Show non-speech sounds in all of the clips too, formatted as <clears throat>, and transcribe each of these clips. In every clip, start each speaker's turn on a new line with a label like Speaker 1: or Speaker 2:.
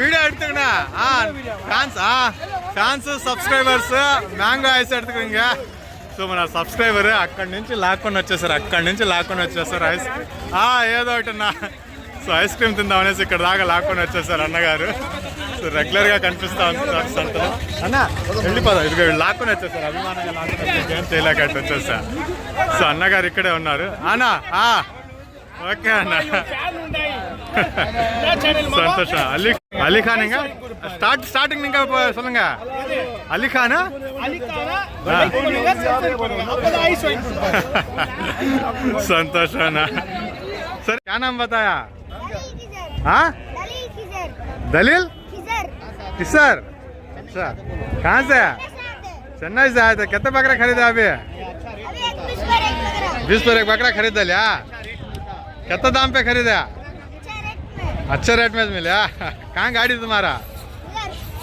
Speaker 1: Video எடுத்துக்கண்ணா fans fans subscribers mango ice ఎడుతుకురింగ so మన subscriber అక్కడి నుంచి లాక్కొని వచ్చేసారు అక్కడి నుంచి లాక్కొని వచ్చేసారు ఐస్. ఏదో ఒకటి అన్న సో ఐస్ క్రీమ్ తిందామనేసి ఇక్కడ దాకా లాక్కొని వచ్చేసారు అన్నగారు. సో రెగ్యులర్గా కనిపిస్తా సార్ సంతలో. అన్నా వెళ్ళిపోదాం. ఇది లాక్కొని వచ్చేసారు. అభిమానంగా లాక్కొని ఏం చేయలేక వచ్చేసా. సో అన్నగారు ఇక్కడే ఉన్నారు. అన్నా ఓకే అన్న. ಸಂತೋಷ ಅಲಿ ಅಲಿ अली ಹೆಂಗ ಸ್ಟಾರ್ಟ್ अली ನಿಂಗ ಸೊಲ್ಲಂಗ ಅಲಿ ಖಾನ್ ಸಂತೋಷನ ಸರ್ क्या नाम बताया ಹಾ दलील किसर अच्छा कहाँ से? चेन्नई से आए थे कितने बकरा खरीदा अभी बीस पर एक बकरा खरीदा लिया कितने दाम पे खरीदा अच्छा रेट में मिला कहाँ गाड़ी तुम्हारा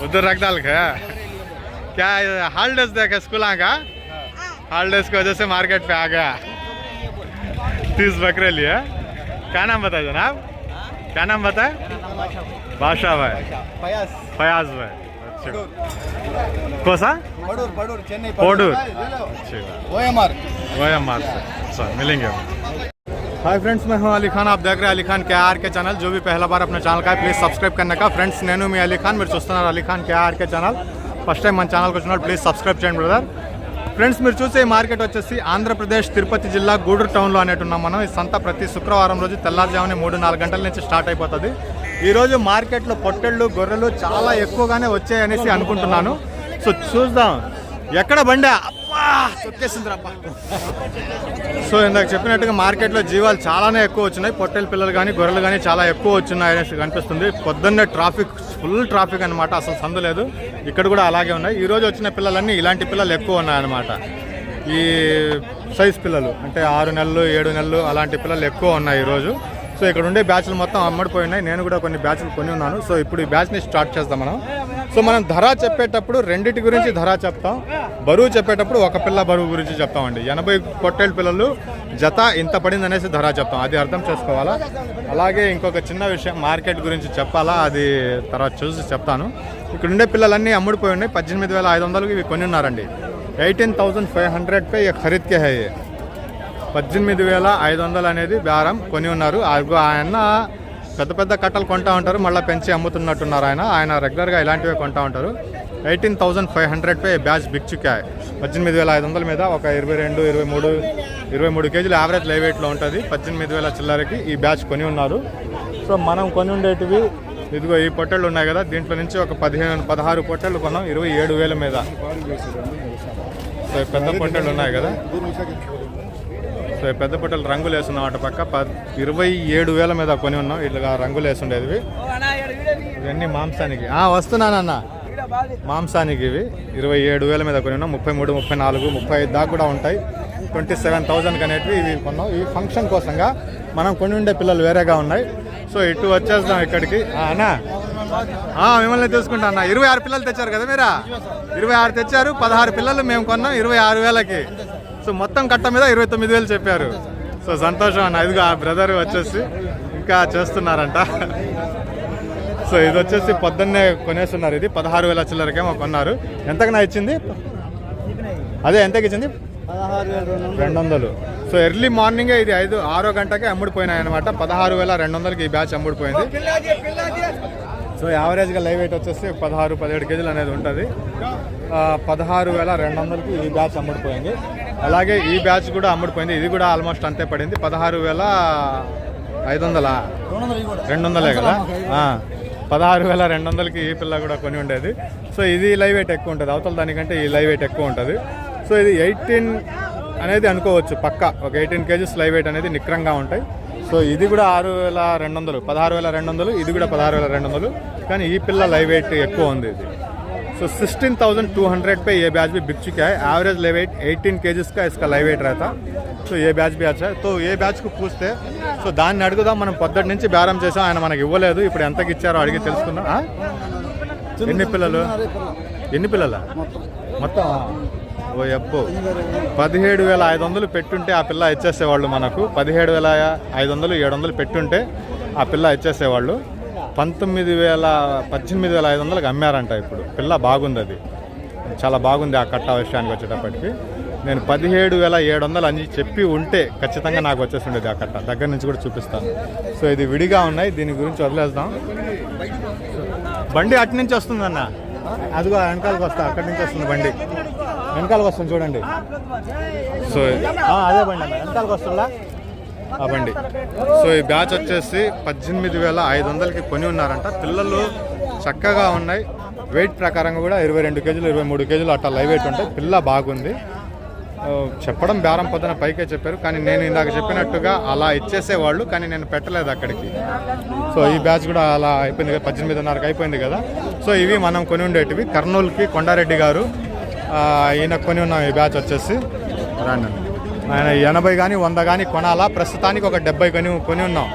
Speaker 1: उधर रख डाल के क्या हॉलीडेज देखा स्कूल का हॉलीडेज की वजह से मार्केट पे आ गया तीस बकरे लिए क्या नाम बताए जनाब क्या नाम बताए बादशाह भाई फयाज भाई अच्छा कौन सा
Speaker 2: पडूर चेन्नई
Speaker 1: पोडूर अच्छा
Speaker 2: ओएमआर
Speaker 1: ओएमआर से सर मिलेंगे हाय फ्रेंड्स मैं हूं अली खान आप देख रहे हैं अली खान के आर के चैनल जो भी पहला बार अपने ఛానల్ का ప్లీజ్ సబ్స్క్రైబ్ करने का ఫ్రెండ్స్ నేను మీ అలీ ఖాన్ మీరు చూస్తున్నారు Ali Khan K R K channel first time మన ఛానల్కి వచ్చినప్పుడు ప్లీజ్ సబ్స్క్రైబ్ చేయండి బ్రదర్ ఫ్రెండ్స్ మీరు చూసే ఈ మార్కెట్ వచ్చేసి ఆంధ్రప్రదేశ్ తిరుపతి జిల్లా గూడూరు టౌన్లో అనేటున్నాం మనం ఈ సంత ప్రతి శుక్రవారం రోజు తెల్లారుజామున మూడు నాలుగు గంటల నుంచి స్టార్ట్ అయిపోతుంది ఈ రోజు మార్కెట్లో పొట్టెళ్ళు గొర్రెలు చాలా ఎక్కువగానే వచ్చాయనేసి అనుకుంటున్నాను సో చూద్దాం ఎక్కడ బండా అబ్బా తొక్కేసిందిరబ్బా. సో ఇందాక చెప్పినట్టుగా మార్కెట్లో జీవాలు చాలానే ఎక్కువ వచ్చినాయి. పొట్టెల పిల్లలు కానీ గొర్రెలు కానీ చాలా ఎక్కువ వచ్చినాయి అనేసి కనిపిస్తుంది. పొద్దున్నే ట్రాఫిక్ ఫుల్ ట్రాఫిక్ అనమాట అసలు సందు లేదు. ఇక్కడ కూడా అలాగే ఉన్నాయి. ఈరోజు వచ్చిన పిల్లలన్నీ ఇలాంటి పిల్లలు ఎక్కువ ఉన్నాయన్నమాట. ఈ సైజ్ పిల్లలు అంటే ఆరు నెలలు ఏడు నెలలు అలాంటి పిల్లలు ఎక్కువ ఉన్నాయి ఈరోజు సో ఇక్కడ ఉండే బ్యాచ్లు మొత్తం అమ్మడిపోయినాయి. నేను కూడా కొన్ని బ్యాచ్లు కొని ఉన్నాను. సో ఇప్పుడు ఈ బ్యాచ్ని స్టార్ట్ చేద్దాం మనం. సో మనం ధర చెప్పేటప్పుడు రెండింటి గురించి ధర చెప్తాం. బరువు చెప్పేటప్పుడు ఒక పిల్ల బరువు గురించి చెప్తామండి. ఎనభై పొట్టేళ్ళ పిల్లలు జత ఇంత పడింది అనేసి ధర చెప్తాం. అది అర్థం చేసుకోవాలా? అలాగే ఇంకొక చిన్న విషయం మార్కెట్ గురించి చెప్పాలా? అది తర్వాత చూసి చెప్తాను. ఇక్కడ ఉండే పిల్లలన్నీ అమ్ముడిపోయి ఉన్నాయి. పద్దెనిమిది వేల ఐదు వందలకి ఇవి కొని ఉన్నారండి. ఎయిటీన్ థౌజండ్ ఫైవ్ హండ్రెడ్ పే ఖరీద్కే హై. పద్దెనిమిది వేల ఐదు వందలు అనేది బేరం కొని ఉన్నారు. ఆయన పెద్ద పెద్ద కట్టలు కొంటా ఉంటారు. మళ్ళీ పెంచి అమ్ముతున్నట్టున్నారు ఆయన. ఆయన రెగ్యులర్గా ఇలాంటివే కొంటా ఉంటారు. ఎయిటీన్ థౌజండ్ ఫైవ్ హండ్రెడ్ పే బ్యాచ్ బిక్చుకాయ్ పద్దెనిమిది వేల ఐదు వందల మీద ఒక ఇరవై రెండు ఇరవై మూడు ఇరవై మూడు కేజీలు యావరేజ్ లైవేట్లో ఉంటుంది. పద్దెనిమిది వేల చిల్లరకి ఈ బ్యాచ్ కొని ఉన్నారు. సో మనం కొని ఉండేటివి ఇదిగో ఈ పొట్టెళ్ళు ఉన్నాయి కదా దీంట్లో నుంచి ఒక పదిహేను పదహారు పొట్టెళ్ళు కొన్నాం. ఇరవై ఏడు వేల మీద. సో పెద్ద పొట్టెళ్ళు ఉన్నాయి కదా. సో పెద్ద పొట్టలు రంగులు వేస్తున్నాం అటు పక్క. ఇరవై ఏడు వేల మీద కొని ఉన్నాం. ఇట్లా రంగులు వేస్తుండేది ఇవన్నీ మాంసానికి. ఆ, వస్తున్నానన్న. మాంసానికి ఇవి. ఇరవై ఏడు వేల మీద కొని ఉన్నాం. ముప్పై మూడు ముప్పై నాలుగు ముప్పై ఐదు దాకా కూడా ఉంటాయి. ట్వంటీ సెవెన్ థౌజండ్కి అనేటివి ఇవి కొన్నాం. ఇవి ఫంక్షన్ కోసంగా మనం కొని ఉండే పిల్లలు వేరేగా ఉన్నాయి. సో ఇటు వచ్చేస్తాం ఇక్కడికి. ఆ, అన్నా. మిమ్మల్ని తీసుకుంటా అన్న. ఇరవై ఆరు పిల్లలు తెచ్చారు కదా మీరా? ఇరవై ఆరు తెచ్చారు. పదహారు పిల్లలు మేము కొన్నాం. ఇరవై ఆరు వేలకి. సో మొత్తం కట్ట మీద ఇరవై తొమ్మిది వేలు చెప్పారు. సో సంతోషం అన్న. ఇదిగో ఆ బ్రదర్ వచ్చేసి ఇంకా చేస్తున్నారంట. సో ఇది వచ్చేసి పొద్దున్నే కొనేస్తున్నారు ఇది. పదహారు వేల చిల్లరకేమో కొన్నారు. ఎంతకన్నా ఇచ్చింది? అదే ఎంతకి ఇచ్చింది? రెండు వందలు. సో ఎర్లీ మార్నింగే ఇది ఐదు ఆరో గంటకే అమ్ముడిపోయినాయి అనమాట పదహారు వేల రెండు వందలకి ఈ బ్యాచ్ అమ్ముడిపోయింది. సో యావరేజ్గా లైవ్ వెయిట్ వచ్చేసి పదహారు పదిహేడు కేజీలు అనేది ఉంటుంది. పదహారు వేల రెండు వందలకి ఈ బ్యాచ్ అమ్ముడిపోయింది. అలాగే ఈ బ్యాచ్ కూడా అమ్ముడుపోయింది. ఇది కూడా ఆల్మోస్ట్ అంతే పడింది. పదహారు వేల ఐదు వందలా రెండు వందలే కదా పదహారు వేల రెండు వందలకి ఈ పిల్ల కూడా కొని ఉండేది. సో ఇది లైవ్ వెయిట్ ఎక్కువ ఉంటుంది. అవతల దానికంటే ఈ లైవ్ వెయిట్ ఎక్కువ ఉంటుంది. సో ఇది ఎయిటీన్ అనేది అనుకోవచ్చు పక్క. ఒక ఎయిటీన్ కేజీస్ లైవ్ వెయిట్ అనేది నిక్రంగా ఉంటాయి. సో ఇది కూడా ఆరు వేల రెండు వందలు పదహారు వేల రెండు వందలు ఇది కూడా పదహారు వేల రెండు వందలు కానీ ఈ పిల్ల లైవ్ వెయిట్ ఎక్కువ ఉంది ఇది. So sixteen thousand two hundred पे ये बैच भी बिक चुका है एवरेज ले वेट एटीन केजीस का इसका लाइव वेट रहता సో ఏ బ్యాచ్ బ్యాచ్ तो ఏ బ్యాచ్కు పూస్తే సో దాన్ని అడుగుదాం మనం పొద్దుటి నుంచి బేరం చేసాం ఆయన మనకి ఇవ్వలేదు ఇప్పుడు ఎంతకి ఇచ్చారో అడిగి తెలుసుకుందాం ఆ? ఎన్ని పిల్లలు ఎన్ని పిల్లల మొత్తం ఓ ఎప్పు పదిహేడు వేల ఐదు వందలు పెట్టుంటే ఆ పిల్ల ఇచ్చేసేవాళ్ళు మనకు పదిహేడు వేల ఐదు వందలు ఏడు వందలు పెట్టుంటే ఆ పిల్ల ఇచ్చేసేవాళ్ళు పంతొమ్మిది వేల పద్దెనిమిది వేల ఐదు వందలకి అమ్మారంట ఇప్పుడు. పిల్ల బాగుంది అది. చాలా బాగుంది ఆ కట్ట విషయానికి వచ్చేటప్పటికి. నేను పదిహేడు వేల ఏడు వందలు అని చెప్పి ఉంటే ఖచ్చితంగా నాకు వచ్చేసి ఉండేది ఆ కట్ట. దగ్గర నుంచి కూడా చూపిస్తాను. సో ఇది విడిగా ఉన్నాయి. దీని గురించి వదిలేద్దాం. బండి అటు నుంచి వస్తుందన్న. అదిగో వెనకాలకు వస్తా. అక్కడి నుంచి వస్తుంది బండి. వెనకాలకు వస్తుంది చూడండి. సో అదే బండి అన్న. వెనకాలకు వస్తుందా? ఆ బండి సో ఈ బ్యాచ్ వచ్చేసి పద్దెనిమిది వేల ఐదు వందలకి కొని ఉన్నారంట. పిల్లలు చక్కగా ఉన్నాయి. వెయిట్ ప్రకారంగా కూడా ఇరవై రెండు కేజీలు ఇరవై మూడు కేజీలు అట్లా లైవ్ వెయిట్ ఉంటాయి. పిల్ల బాగుంది. చెప్పడం బేరం పొద్దున పైకే చెప్పారు. కానీ నేను ఇందాక చెప్పినట్టుగా అలా ఇచ్చేసేవాళ్ళు కానీ నేను పెట్టలేదు అక్కడికి. సో ఈ బ్యాచ్ కూడా అలా అయిపోయింది కదా పద్దెనిమిదిన్నరకు అయిపోయింది కదా. సో ఇవి మనం కొని ఉండేటివి. కర్నూలుకి కొండారెడ్డి గారు ఈయన కొని ఉన్నాం ఈ బ్యాచ్ వచ్చేసి. రాండి ఆయన ఎనభై కానీ వంద కానీ కొనాలా? ప్రస్తుతానికి ఒక డెబ్బై కొని కొని ఉన్నాం.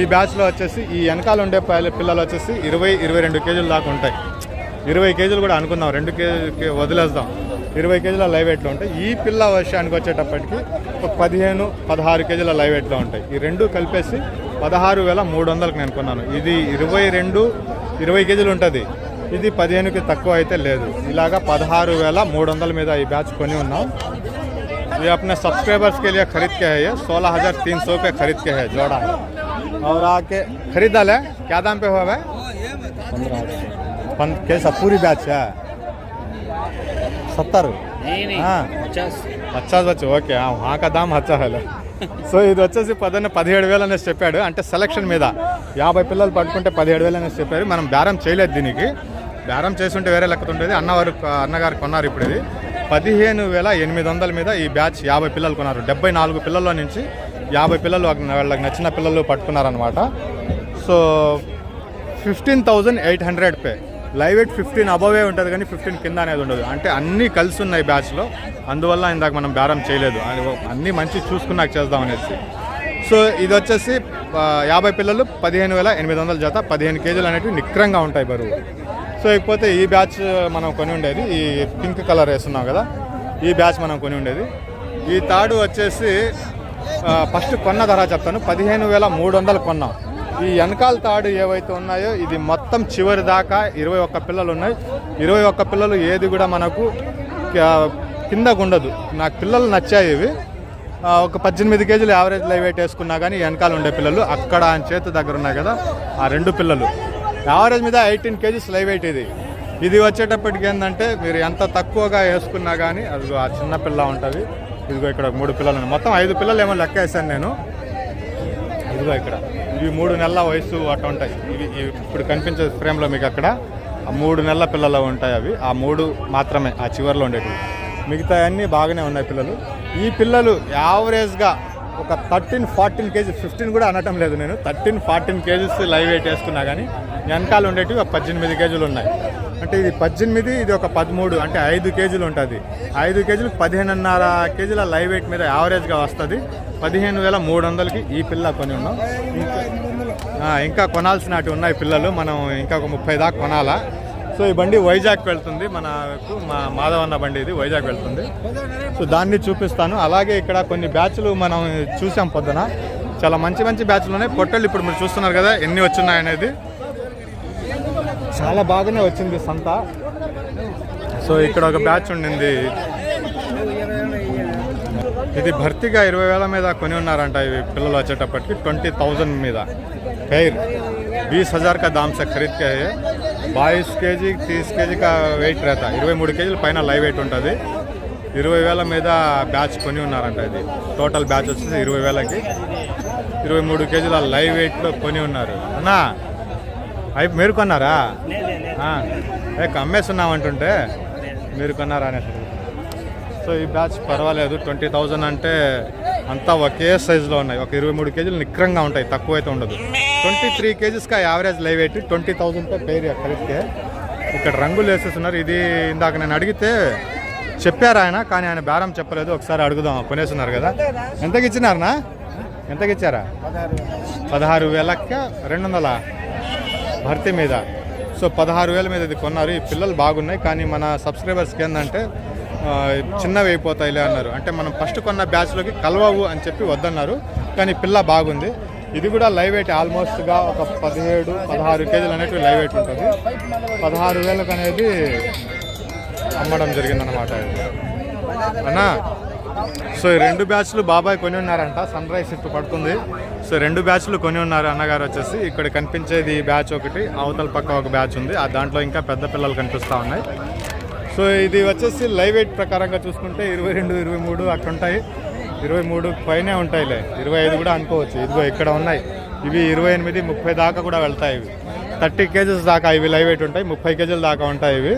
Speaker 1: ఈ బ్యాచ్లో వచ్చేసి ఈ వెనకాల ఉండే పిల్లలు వచ్చేసి ఇరవై ఇరవై రెండు కేజీల దాకా ఉంటాయి. ఇరవై కేజీలు కూడా అనుకుందాం రెండు కేజీ వదిలేద్దాం. ఇరవై కేజీల లైవ్ వెయిట్లో ఉంటాయి. ఈ పిల్ల విషయానికి వచ్చేటప్పటికి ఒక పదిహేను పదహారు కేజీల లైవ్ వెయిట్లో ఉంటాయి. ఈ రెండు కలిపేసి పదహారు వేల మూడు వందలకు నేను కొన్నాను. ఇది ఇరవై రెండు ఇరవై కేజీలు ఉంటుంది. ఇది పదిహేనుకి తక్కువ అయితే లేదు. ఇలాగా పదహారు వేల మూడు వందల మీద ఈ బ్యాచ్ కొని ఉన్నాం. ये अपने सब्सक्राइबर्स के लिए ख़रीद के है ये सोलह हज़ार तीन सौ पे ख़रीद के है जोड़ा। है और आके खरीदल है क्या दाम पे हुआ है कैसा पूरी बैच है? सत्तर? हाँ।
Speaker 2: పచాస్
Speaker 1: పచాస్ వచ్చి ఓకే ఆక దామ్ హచ్చాలి సో ఇది వచ్చేసి పదన్న పదిహేడు వేలు అనేసి చెప్పాడు. అంటే సెలక్షన్ మీద. యాభై పిల్లలు పట్టుకుంటే పదిహేడు వేలు అనేసి చెప్పారు మనం బేరం చేయలేదు దీనికి. బేరం చేస్తుంటే వేరే లెక్కతుండేది. అన్నవారు అన్నగారు కొన్నారు ఇప్పుడు ఇది. పదిహేను వేల ఎనిమిది వందల మీద ఈ బ్యాచ్ యాభై పిల్లలు కొన్నారు. డెబ్బై నాలుగు పిల్లల నుంచి యాభై పిల్లలు వాళ్ళకి నచ్చిన పిల్లలు పట్టుకున్నారనమాట so fifteen thousand eight hundred pay. Live eight fifteen above ఉంటుంది కానీ ఫిఫ్టీన్ కింద అనేది ఉండదు. అంటే అన్నీ కలిసి ఉన్నాయి బ్యాచ్లో. అందువల్ల ఇందాక మనం బేరం చేయలేదు. అన్నీ మంచి చూసుకున్నాక చేద్దాం అనేసి. సో ఇది వచ్చేసి యాభై పిల్లలు పదిహేను వేల ఎనిమిది వందల జత పదిహేను కేజీలు అనేవి నిక్రంగా ఉంటాయి బరువు. సో ఇకపోతే ఈ బ్యాచ్ మనం కొని ఉండేది. ఈ పింక్ కలర్ వేస్తున్నాం కదా ఈ బ్యాచ్ మనం కొని ఉండేది. ఈ తాడు వచ్చేసి ఫస్ట్ కొన్న ధర చెప్తాను. పదిహేను వేల మూడు వందలు కొన్నాం. ఈ వెనకాల తాడు ఏవైతే ఉన్నాయో ఇది మొత్తం చివరి దాకా ఇరవై ఒక్క పిల్లలు ఉన్నాయి. ఇరవై ఒక్క పిల్లలు ఏది కూడా మనకు కిందకుండదు కిందకు ఉండదు నాకు పిల్లలు నచ్చాయి ఇవి. ఒక పద్దెనిమిది కేజీలు యావరేజ్ లైవ్ వెయిట్ వేసుకున్నా కానీ వెనకాల ఉండే పిల్లలు అక్కడ ఆయన చేతి దగ్గర ఉన్నాయి కదా ఆ రెండు పిల్లలు. యావరేజ్ మీద ఎయిటీన్ కేజీస్ లైవ్ వెయిట్ ఇది. ఇది వచ్చేటప్పటికి ఏంటంటే మీరు ఎంత తక్కువగా వేసుకున్నా కానీ అది ఆ చిన్న పిల్ల ఉంటుంది. ఇదిగో ఇక్కడ మూడు పిల్లలు మొత్తం ఐదు పిల్లలు ఏమో లెక్క వేసాను నేను. ఇదిగో ఇక్కడ. ఇవి మూడు నెలల వయసు అటు ఉంటాయి. ఇవి ఇప్పుడు కనిపించే ఫ్రేమ్లో మీకు అక్కడ ఆ మూడు నెలల పిల్లలు ఉంటాయి అవి. ఆ మూడు మాత్రమే ఆ చివరిలో ఉండేటివి. మిగతా అన్నీ బాగానే ఉన్నాయి పిల్లలు. ఈ పిల్లలు యావరేజ్గా ఒక థర్టీన్ ఫార్టీన్ కేజీ ఫిఫ్టీన్ కూడా అనటం లేదు నేను. Thirteen fourteen KGs live weight వేస్తున్నా కానీ వెనకాల ఉండేటివి ఒక పద్దెనిమిది కేజీలు ఉన్నాయి. అంటే ఇది పద్దెనిమిది ఇది ఒక పదమూడు అంటే ఐదు కేజీలు ఉంటుంది. ఐదు కేజీలు పదిహేనున్నర కేజీల లైవ్ వెయిట్ మీద యావరేజ్గా వస్తుంది. పదిహేను వేల మూడు వందలకి ఈ పిల్ల కొని ఉన్నాం. ఇంకా ఇంకా కొనాల్సినవి ఉన్నాయి పిల్లలు. మనం ఇంకా ఒక ముప్పై దాకా కొనాలా? సో ఈ బండి వైజాగ్ వెళ్తుంది. మనకు మా మాధవన్న బండి ఇది వైజాగ్ వెళ్తుంది. సో దాన్ని చూపిస్తాను. అలాగే ఇక్కడ కొన్ని బ్యాచ్లు మనం చూసాం పొద్దున. చాలా మంచి మంచి బ్యాచ్లు ఉన్నాయి. పొట్టలు ఇప్పుడు మీరు చూస్తున్నారు కదా ఎన్ని వచ్చినాయనేది చాలా బాగానే వచ్చింది సంత. సో ఇక్కడ ఒక బ్యాచ్ ఉండింది. ఇది భర్తీగా ఇరవై వేల మీద కొని ఉన్నారంట ఇవి పిల్లలు వచ్చేటప్పటికి. ట్వంటీ థౌజండ్ మీద. ఖైర్. బీస్ హజార్ కా దామ్ సే ఖరీద్ కే బాయిస్ కేజీ తీస్ కేజీ కా వెయిట్ రేతా. ఇరవై మూడు కేజీల పైన లైవ్ వెయిట్ ఉంటుంది. ఇరవై వేల మీద బ్యాచ్ కొని ఉన్నారంట ఇది. టోటల్ బ్యాచ్ వచ్చేసి ఇరవై వేలకి. ఇరవై మూడు కేజీల లైవ్ వెయిట్లో కొని ఉన్నారు. అన్నా అవి మీరు కొన్నారా? అమ్మేస్తున్నామంటుంటే మీరు కొన్నారా అనేసి సో ఈ బ్యాచ్ పర్వాలేదు. ట్వంటీ థౌజండ్ అంటే అంతా ఒకే సైజులో ఉన్నాయి. ఒక ఇరవై మూడు కేజీలు నిక్రంగా ఉంటాయి. తక్కువ అయితే ఉండదు. ట్వంటీ త్రీ కేజీస్కి యావరేజ్ లైవ్ వెయిట్ ట్వంటీ థౌజండ్తో పేరు కలిపితే ఇక్కడ రంగులు వేసేస్తున్నారు. ఇది ఇందాక నేను అడిగితే చెప్పారు ఆయన కానీ ఆయన బేరం చెప్పలేదు. ఒకసారి అడుగుదాం కొనేస్తున్నారు కదా. ఎంతకి ఇచ్చినారనా? ఎంతకి ఇచ్చారా? పదహారు వేలక్క రెండు వందల? భర్తీ మీద. సో పదహారు వేల మీద ఇది కొన్నారు. ఈ పిల్లలు బాగున్నాయి కానీ మన సబ్స్క్రైబర్స్కి ఏంటంటే చిన్నవి అయిపోతాయిలే అన్నారు. అంటే మనం ఫస్ట్ కొన్న బ్యాచ్లోకి కలవవు అని చెప్పి వద్దన్నారు. కానీ పిల్ల బాగుంది. ఇది కూడా లైవ్ వెయిట్ ఆల్మోస్ట్గా ఒక పదిహేడు పదహారు కేజీలు అనేటివి లైవ్ వెయిట్ ఉంటుంది. పదహారు వేలకు అనేది అమ్మడం జరిగిందనమాట ఇది. అన్నా సో ఈ రెండు బ్యాచ్లు బాబాయ్ కొని ఉన్నారంట సన్ రైజ్ ఇట్టు పడుతుంది. సో రెండు బ్యాచ్లు కొని ఉన్నారు అన్నగారు వచ్చేసి ఇక్కడ కనిపించేది బ్యాచ్ ఒకటి అవతల పక్క ఒక బ్యాచ్ ఉంది. ఆ దాంట్లో ఇంకా పెద్ద పిల్లలు కనిపిస్తూ ఉన్నాయి. సో ఇది వచ్చేసి లైవ్ వెయిట్ ప్రకారంగా చూసుకుంటే ఇరవై రెండు ఇరవై మూడు అక్కడ ఉంటాయి ఇరవై మూడు పైనే ఉంటాయిలే. ఇరవై ఐదు కూడా అనుకోవచ్చు. ఇదిగో ఇక్కడ ఉన్నాయి. ఇవి ఇరవై ఎనిమిది ముప్పై దాకా కూడా వెళ్తాయి ఇవి. థర్టీ కేజెస్ దాకా ఇవి లైవ్ వెయిట్ ఉంటాయి. ముప్పై కేజీల దాకా ఉంటాయి ఇవి.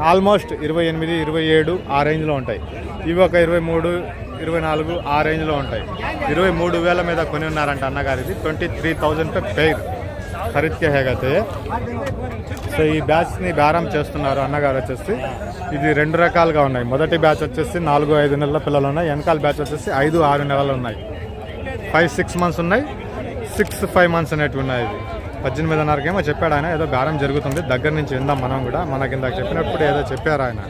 Speaker 1: ఆల్మోస్ట్ ఇరవై ఎనిమిది ఇరవై ఏడు ఆ రేంజ్లో ఉంటాయి. ఇవి ఒక ఇరవై మూడు ఇరవై నాలుగు ఆ రేంజ్లో ఉంటాయి. ఇరవై మూడు వేల మీద కొని ఉన్నారంట అన్నగారు ఇది. ట్వంటీ త్రీ థౌజండ్ పే పెయిర్. ఖరీద్ కే హేగతే. సో ఈ బ్యాచ్ని బేరం చేస్తున్నారు అన్నగారు వచ్చేసి. ఇది రెండు రకాలుగా ఉన్నాయి. మొదటి బ్యాచ్ వచ్చేసి నాలుగు ఐదు నెలల పిల్లలు ఉన్నాయి వెనకాల బ్యాచ్ వచ్చేసి ఐదు ఆరు నెలలు ఉన్నాయి. ఫైవ్ సిక్స్ మంత్స్ ఉన్నాయి. సిక్స్ ఫైవ్ మంత్స్ అనేటివి ఉన్నాయి ఇది పద్దెనిమిదిన్నరకేమో చెప్పాడు ఆయన. ఏదో బేరం జరుగుతుంది. దగ్గర నుంచి విందాం మనం కూడా. మనకి ఇందాక చెప్పినప్పుడు ఏదో చెప్పారు ఆయన.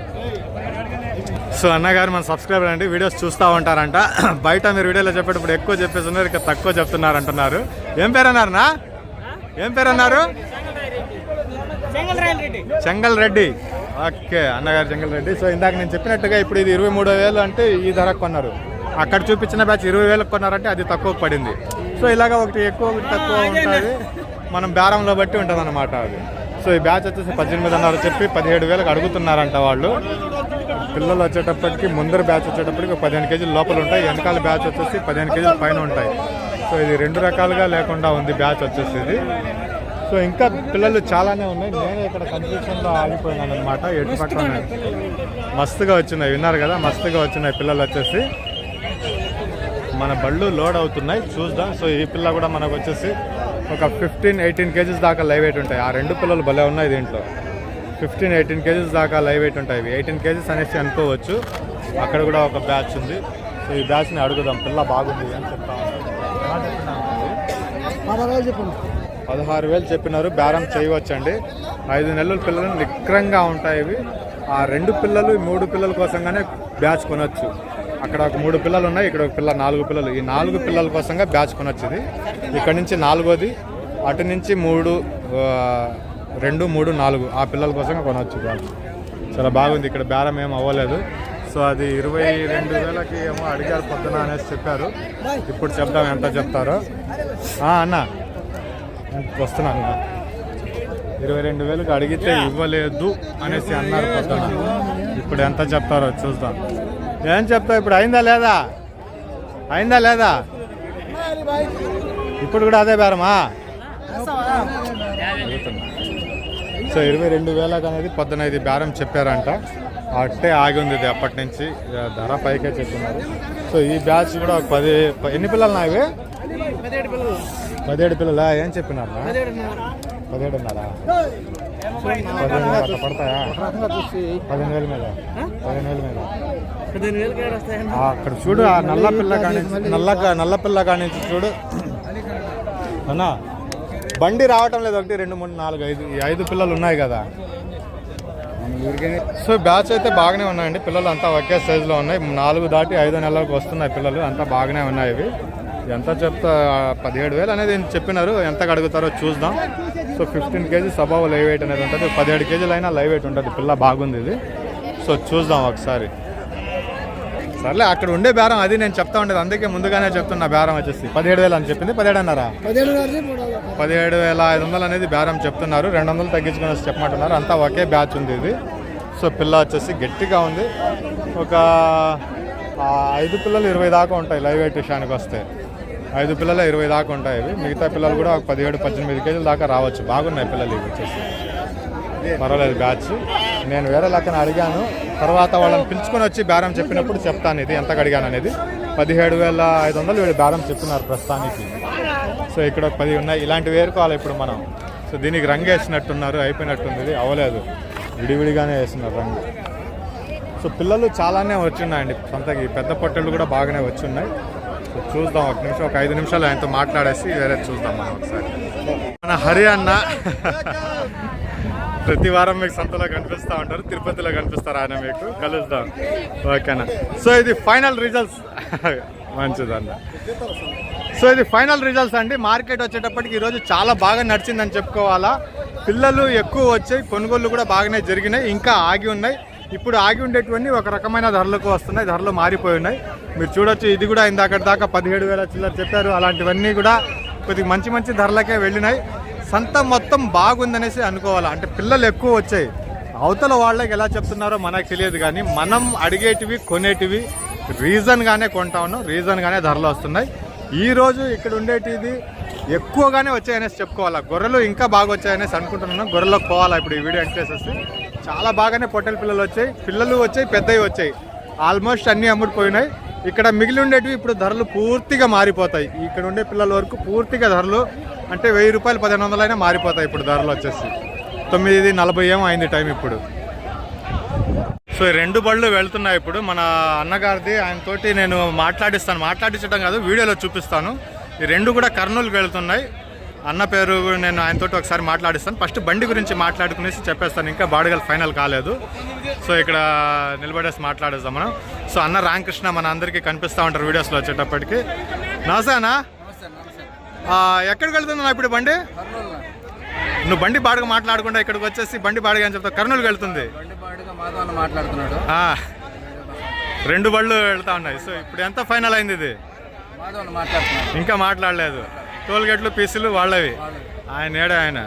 Speaker 1: సో అన్నగారు మన సబ్స్క్రైబర్ అండి వీడియోస్ చూస్తూ ఉంటారంట. <clears throat> బయట మీరు వీడియోలో చెప్పేటప్పుడు ఎక్కువ చెప్పేస్తున్నారు ఇక తక్కువ చెప్తున్నారు అంటున్నారు. ఏం పేరు అన్నారునా ఏం పేరు అన్నారు చెంగల్ రెడ్డి ఓకే అన్నగారు చెంగల్ రెడ్డి సో ఇందాక నేను చెప్పినట్టుగా ఇప్పుడు ఇది ఇరవై మూడు వేలు అంటే ఈ ధరకు కొన్నారు. అక్కడ చూపించిన బ్యాచ్ ఇరవై వేలకు కొన్నారంటే అది తక్కువ పడింది. సో ఇలాగ ఒకటి ఎక్కువ ఒకటి తక్కువ ఉంటుంది. మనం బేరంలో బట్టి ఉంటుంది అనమాట అది. సో ఈ బ్యాచ్ వచ్చేసి పద్దెనిమిదిన్నర చెప్పి పదిహేడు వేలకు అడుగుతున్నారంట వాళ్ళు. పిల్లలు వచ్చేటప్పటికి ముందర బ్యాచ్ వచ్చేటప్పటికి పదిహేను కేజీలు లోపల ఉంటాయి. వెనకాల బ్యాచ్ వచ్చేసి పదిహేను కేజీల పైన ఉంటాయి. సో ఇది రెండు రకాలుగా లేకుండా ఉంది బ్యాచ్ వచ్చేసి ఇది సో ఇంకా పిల్లలు చాలానే ఉన్నాయి. నేను ఇక్కడ కన్ఫ్యూషన్లో ఆగిపోయినాను అనమాట ఎటు పక్కన మస్తుగా వచ్చినాయి. విన్నారు కదా? మస్తుగా వచ్చినాయి పిల్లలు వచ్చేసి. మన బళ్ళు లోడ్ అవుతున్నాయి. చూద్దాం. సో ఈ పిల్ల కూడా మనకు వచ్చేసి ఒక ఫిఫ్టీన్ ఎయిటీన్ కేజీస్ దాకా లైవ్ వెయిట్ ఉంటాయి. ఆ రెండు పిల్లలు భలే ఉన్నాయి దీంట్లో. ఫిఫ్టీన్ ఎయిటీన్ కేజీస్ దాకా లైవ్ వెయిట్ ఉంటాయి ఇవి. ఎయిటీన్ కేజీస్ అనేసి అనుకోవచ్చు. అక్కడ కూడా ఒక బ్యాచ్ ఉంది. సో ఈ బ్యాచ్ని అడుగుదాం. పిల్ల బాగుంది అని ఉన్నాను. పదహారు వేలు చెప్పినారు బేరం చేయవచ్చండి. ఐదు నెలల పిల్లలు నిక్రంగా ఉంటాయి ఇవి. ఆ రెండు పిల్లలు ఈ మూడు పిల్లల కోసంగానే బ్యాచ్ కొనొచ్చు. అక్కడ ఒక మూడు పిల్లలు ఉన్నాయి ఇక్కడ ఒక పిల్ల నాలుగు పిల్లలు. ఈ నాలుగు పిల్లల కోసంగా బ్యాచ్ కొనొచ్చుది. ఇక్కడ నుంచి నాలుగోది అటు నుంచి మూడు రెండు మూడు నాలుగు. ఆ పిల్లల కోసంగా కొనవచ్చు చాలా బాగుంది. ఇక్కడ బేరం ఏం అవ్వలేదు. సో అది ఇరవై రెండు వేలకి ఏమో అడిగారు పొద్దున అనేసి చెప్పారు. ఇప్పుడు చెప్దాం ఎంత చెప్తారో. అన్న. వస్తున్నాను ఇరవై రెండు వేలకు అడిగితే ఇవ్వలేదు అనేసి అన్నారు పొద్దున. ఇప్పుడు ఎంత చెప్తారో చూద్దాం. ఏం చెప్తావు ఇప్పుడు అయిందా లేదా? అయిందా లేదా? ఇప్పుడు కూడా అదే బేరమా? సో ఇరవై రెండు వేలకు అనేది పొద్దున ఇది బేరం చెప్పారంట. అట్టే ఆగి ఉంది ఇది అప్పటి నుంచి. ధర పైకే చెప్తున్నారు. సో ఈ బ్యాచ్ కూడా ఒక పది ఎన్ని పిల్లలు నావి పదిహేడు పిల్లలా. ఏం చెప్పినారు పదిహేడున్నారా. పదిహేను వేలు అట్లా పడతాయా? పదిహేను వేల మీద? పదిహేను వేల మీద. అక్కడ చూడు ఆ నల్ల పిల్ల కాడి నుంచి నల్ల నల్ల పిల్ల కాడి నుంచి చూడు. అన్నా బండి రావటం లేదు ఒకటి రెండు మూడు నాలుగు ఐదు ఐదు పిల్లలు ఉన్నాయి కదా. సో బ్యాచ్ అయితే బాగానే ఉన్నాయండి. పిల్లలు అంతా ఒకే సైజులో ఉన్నాయి. నాలుగు దాటి ఐదు నెలలకు వస్తున్నాయి పిల్లలు. అంతా బాగానే ఉన్నాయి ఇవి. ఎంత చెప్తా పదిహేడు వేలు అనేది చెప్పినారు. ఎంత అడుగుతారో చూద్దాం. సో ఫిఫ్టీన్ కేజీస్ స్వభావ లైవ్ వెయిట్ అనేది ఉంటుంది. పదిహేడు కేజీలైనా లైవ్ వెయిట్ ఉంటుంది. పిల్ల బాగుంది ఇది. సో చూద్దాం ఒకసారి. సర్లే అక్కడ ఉండే బేరం అది నేను చెప్తా ఉండేది. అందుకే ముందుగానే చెప్తున్నా బేరం వచ్చేసి. పదిహేడు వేలు అని చెప్పింది పదిహేడు అన్నారా పదిహేడు వేల ఐదు వందలు అనేది బేరం చెప్తున్నారు. రెండు వందలు తగ్గించుకొని వచ్చి చెప్పమంటున్నారు. అంతా ఒకే బ్యాచ్ ఉంది ఇది. సో పిల్ల వచ్చేసి గట్టిగా ఉంది. ఒక ఐదు పిల్లలు ఇరవై దాకా ఉంటాయి లైవ్ వెయిట్ విషయానికి వస్తే. ఐదు పిల్లలు ఇరవై దాకా ఉంటాయి ఇవి. మిగతా పిల్లలు కూడా ఒక పదిహేడు పద్దెనిమిది కేజీల దాకా రావచ్చు. బాగున్నాయి పిల్లలు ఇవి వచ్చేసి. పర్వాలేదు బ్యాచ్. నేను వేరే లెక్కన అడిగాను. తర్వాత వాళ్ళని పిలుచుకొని వచ్చి బేరం చెప్పినప్పుడు చెప్తాను ఇది ఎంత అడిగాను అనేది. పదిహేడు వేల ఐదు వందలు వీళ్ళు బేరం చెప్తున్నారు ప్రస్తుతానికి. సో ఇక్కడ ఒక పది ఉన్నాయి. ఇలాంటి వేరుకోవాలి ఇప్పుడు మనం. సో దీనికి రంగు వేసినట్టున్నారు అయిపోయినట్టుంది ఇది. అవ్వలేదు. విడివిడిగానే వేస్తున్నారు రంగు. సో పిల్లలు చాలానే వచ్చిన్నాయండి. సొంతకి పెద్ద పొట్టెళ్ళు కూడా బాగానే వచ్చున్నాయి. సో చూద్దాం ఒక నిమిషం ఒక ఐదు నిమిషాలు ఆయనతో మాట్లాడేసి వేరే చూద్దాం మనం ఒకసారి. మన హరి అన్న ప్రతి వారం మీకు సంతలో కనిపిస్తూ ఉంటారు తిరుపతిలో కనిపిస్తారు ఆయన మీకు కలుద్దాం. ఓకేనా? సో ఇది ఫైనల్ రిజల్ట్స్. <laughs> మంచిదన్న. సో ఇది ఫైనల్ రిజల్ట్స్ అండి. మార్కెట్ వచ్చేటప్పటికి ఈరోజు చాలా బాగా నడిచిందని చెప్పుకోవాలా. పిల్లలు ఎక్కువ వచ్చాయి కొనుగోళ్ళు కూడా బాగానే జరిగినాయి ఇంకా ఆగి ఉన్నాయి. ఇప్పుడు ఆగి ఉండేటువంటి ఒక రకమైన ధరలకు వస్తున్నాయి ధరలు మారిపోయి ఉన్నాయి. మీరు చూడొచ్చు ఇది కూడా ఇందాక దాకా పదిహేడు వేల చిల్లర చెప్పారు. అలాంటివన్నీ కూడా కొద్దిగా మంచి మంచి ధరలకే వెళ్ళినాయి. సంత మొత్తం బాగుందనేసి అనుకోవాలా? అంటే పిల్లలు ఎక్కువ వచ్చాయి. అవతల వాళ్ళకి ఎలా చెప్తున్నారో మనకు తెలియదు కానీ మనం అడిగేటివి కొనేటివి రీజన్గానే కొంటా ఉన్నాం రీజన్గానే ధరలు వస్తున్నాయి. ఈ రోజు ఇక్కడ ఉండేటిది ఎక్కువగానే వచ్చాయనేసి చెప్పుకోవాలా? గొర్రెలు ఇంకా బాగా వచ్చాయనేసి అనుకుంటున్నాను. గొర్రెలకు పోవాలా ఇప్పుడు ఈ వీడియో ఎండ్ చాలా బాగానే పొట్టెల పిల్లలు వచ్చాయి. పిల్లలు వచ్చాయి పెద్దవి వచ్చాయి. ఆల్మోస్ట్ అన్నీ అమ్ముడిపోయినాయి. ఇక్కడ మిగిలి ఉండేటివి ఇప్పుడు ధరలు పూర్తిగా మారిపోతాయి. ఇక్కడ ఉండే పిల్లల వరకు పూర్తిగా ధరలు అంటే వెయ్యి రూపాయలు పదిహేను వందలైనా మారిపోతాయి ఇప్పుడు ధరలు వచ్చేసి. తొమ్మిది నలభై ఏమో అయింది టైం ఇప్పుడు. సో ఈ రెండు బళ్ళు వెళ్తున్నాయి ఇప్పుడు. మన అన్నగారిది ఆయనతోటి నేను మాట్లాడిస్తాను. మాట్లాడించడం కాదు వీడియోలో చూపిస్తాను. ఈ రెండు కూడా కర్నూలుకి వెళ్తున్నాయి. అన్న పేరు నేను ఆయనతోటి ఒకసారి మాట్లాడిస్తాను. ఫస్ట్ బండి గురించి మాట్లాడుకునేసి చెప్పేస్తాను. ఇంకా బాడుగలు ఫైనల్ కాలేదు. సో ఇక్కడ నిలబడేసి మాట్లాడేస్తాం మనం. సో అన్న రామకృష్ణ మన అందరికీ కనిపిస్తూ ఉంటారు వీడియోస్లో వచ్చేటప్పటికి. నమస్తే ఎక్కడికి వెళ్తున్నా ఇప్పుడు బండి? నువ్వు బండి బాడుగ మాట్లాడకుండా ఇక్కడికి వచ్చేసి బండి బాడుగ అని చెప్తావు. కర్నూలుకి వెళ్తుంది. రెండు బళ్ళు వెళ్తా ఉన్నాయి. సో ఇప్పుడు ఎంత ఫైనల్ అయింది ఇది? ఇంకా మాట్లాడలేదు. టోల్ గేట్లు పీసులు వాళ్ళవి. ఆయన ఏడే ఆయన?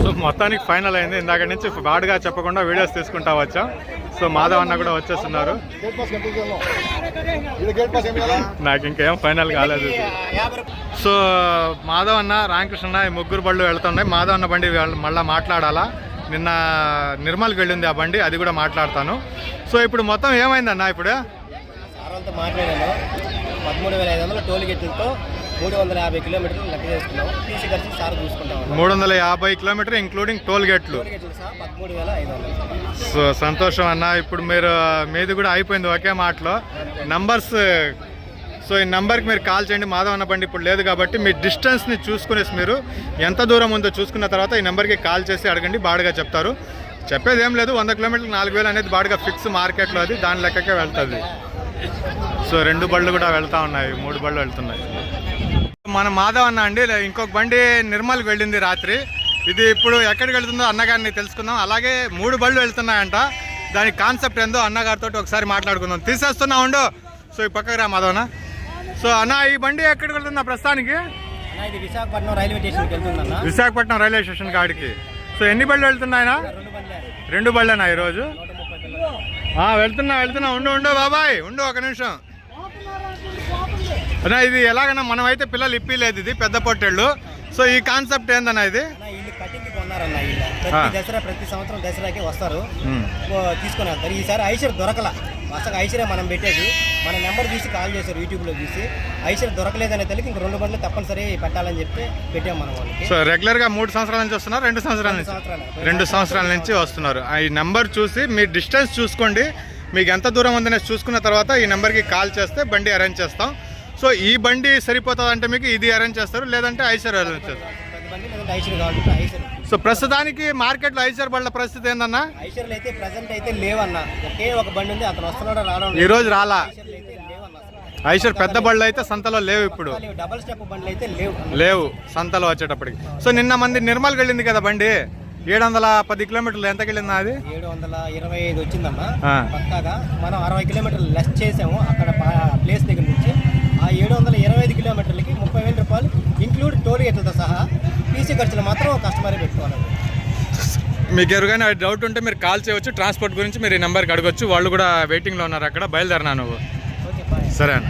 Speaker 1: సో మొత్తానికి ఫైనల్ అయింది. ఇందాక నుంచి బాడుగా చెప్పకుండా వీడియోస్ తీసుకుంటా వచ్చాం. సో మాధవ్ అన్న కూడా వచ్చేస్తున్నారు. నాకు ఇంకేం ఫైనల్ కాలేదు. సో మాధవ్ అన్న రామకృష్ణ ఈ ముగ్గురు బళ్ళు వెళ్తున్నాయి. మాధవ్ అన్న బండి మళ్ళీ మాట్లాడాలా? నిన్న నిర్మల్కి వెళ్ళింది ఆ బండి అది కూడా మాట్లాడతాను. సో ఇప్పుడు మొత్తం ఏమైందన్న ఇప్పుడు?
Speaker 2: మాట్లాడాను. పదమూడు వేల ఐదు వందల టోల్ గేట్లతో మూడు వందల యాభై కిలోమీటర్లు లెక్క చేసుకున్నాం. టీసీ ఖర్చు సార్ చూసుకుంటాం
Speaker 1: మూడు వందల యాభై కిలోమీటర్ ఇంక్లూడింగ్ టోల్ గేట్లు
Speaker 2: పదమూడు వేల ఐదు
Speaker 1: సో సంతోషం అన్న ఇప్పుడు మీరు మీది కూడా అయిపోయింది ఒకే మాటలో. నంబర్స్ సో ఈ నెంబర్కి మీరు కాల్ చేయండి. మాధవ్ అన్న బండి ఇప్పుడు లేదు కాబట్టి మీ డిస్టెన్స్ని చూసుకునేసి మీరు ఎంత దూరం ఉందో చూసుకున్న తర్వాత ఈ నెంబర్కి కాల్ చేసి అడగండి. బాడుగా చెప్తారు. చెప్పేది ఏం లేదు. వంద కిలోమీటర్లు నాలుగు వేలు అనేది బాడుగా ఫిక్స్ మార్కెట్లో అది. దాని లెక్కకే వెళ్తుంది. సో రెండు బళ్ళు కూడా వెళ్తా ఉన్నాయి మూడు బళ్ళు వెళ్తున్నాయి. మన మాధవ్ అన్న అండి ఇంకొక బండి నిర్మల్కి వెళ్ళింది రాత్రి. ఇది ఇప్పుడు ఎక్కడికి వెళ్తుందో అన్నగారిని తెలుసుకుందాం. అలాగే మూడు బళ్ళు వెళ్తున్నాయంట. దాని కాన్సెప్ట్ ఏందో అన్నగారితో ఒకసారి మాట్లాడుకుందాం. తీసేస్తున్నా ఉండు. సో ఈ పక్కకి రా మాధవన సో అన్న ఈ బండి ఎక్కడికి వెళ్తుందా ప్రస్తుతానికి?
Speaker 2: విశాఖపట్నం రైల్వే స్టేషన్కి వెళ్తుందన్న.
Speaker 1: విశాఖపట్నం రైల్వే స్టేషన్ కాడికి. సో ఎన్ని బళ్ళు వెళ్తున్నాయనా?
Speaker 2: రెండు
Speaker 1: బళ్ళేనా ఈరోజు? ఆ, వెళ్తున్నా వెళ్తున్నా. ఉండు ఉండు బాబాయ్ ఉండు ఒక నిమిషం. అన్నా ఇది ఎలాగన్నా మనం అయితే పిల్లలు ఇప్పిలేదు ఇది పెద్ద పొట్టేళ్ళు. సో ఈ కాన్సెప్ట్ ఏందన్నా ఇది?
Speaker 2: ప్రతి దసరా ప్రతి సంవత్సరం దసరాకి వస్తారు. తీసుకొని వెళ్తారు. ఈసారి ఐషర్ దొరకల. అసలు ఐషరే మనం పెట్టేది. మన నెంబర్ చూసి కాల్ చేశారు యూట్యూబ్లో చూసి. ఐషర్ దొరకలేదనే తెలియక ఇంక రెండు బండ్లు తప్పనిసరి పెట్టాలని చెప్పి పెట్టాం మనం వాళ్ళకి.
Speaker 1: సో రెగ్యులర్గా మూడు సంవత్సరాల నుంచి వస్తున్నారు రెండు సంవత్సరాల నుంచి? రెండు సంవత్సరాల నుంచి వస్తున్నారు. ఆ, ఈ నెంబర్ చూసి మీ డిస్టెన్స్ చూసుకోండి. మీకు ఎంత దూరం ఉందనేసి చూసుకున్న తర్వాత ఈ నెంబర్కి కాల్ చేస్తే బండి అరేంజ్ చేస్తాం. సో ఈ బండి సరిపోతుంది అంటే మీకు ఇది అరేంజ్ చేస్తారు లేదంటే ఐసర్ అరేంజ్ చేస్తారు.
Speaker 2: ఐషర్ ఐషర్
Speaker 1: సో ప్రస్తుతానికి మార్కెట్లో ఐసర్ బళ్ళ పరిస్థితి ఏందన్నా?
Speaker 2: ఐషర్లు అయితే ప్రజెంట్ అయితే లేవన్న. ఒకే ఒక బండి ఉంది అతను వస్తున్నాడో రావడం
Speaker 1: ఈ రోజు రాలా. ఐసర్ పెద్ద బళ్ళు అయితే సంతలో లేవు ఇప్పుడు.
Speaker 2: డబల్ స్టెప్ బండ్లు అయితే లేవు.
Speaker 1: లేవు సంతలో వచ్చేటప్పటికి. సో నిన్న మంది నిర్మల్కి వెళ్ళింది కదా బండి? ఏడు వందల పది కిలోమీటర్లు ఎంతకి వెళ్ళింది అది
Speaker 2: ఏడు వందల ఇరవై ఐదు వచ్చిందన్న
Speaker 1: ఆ.
Speaker 2: పక్కాగా మనం అరవై కిలోమీటర్లు లెస్ చేసాము అక్కడ ప్లేస్ దగ్గర నుంచి. ఆ ఏడు వందల ఇరవై ఐదు కిలోమీటర్లకి ముప్పై వేల రూపాయలు ఇంక్లూడ్ టోల్ గేట్లతో సహా పీసీ ఖర్చులు మాత్రం కస్టమరే పెట్టుకోవాలి.
Speaker 1: మీకు ఎవరికైనా డౌట్ ఉంటే మీరు కాల్ చేయవచ్చు ట్రాన్స్పోర్ట్ గురించి మీరు ఈ నెంబర్కి అడగొచ్చు. వాళ్ళు కూడా వెయిటింగ్లో ఉన్నారు అక్కడ. బయలుదేరినా నువ్వు? సరే అన్న.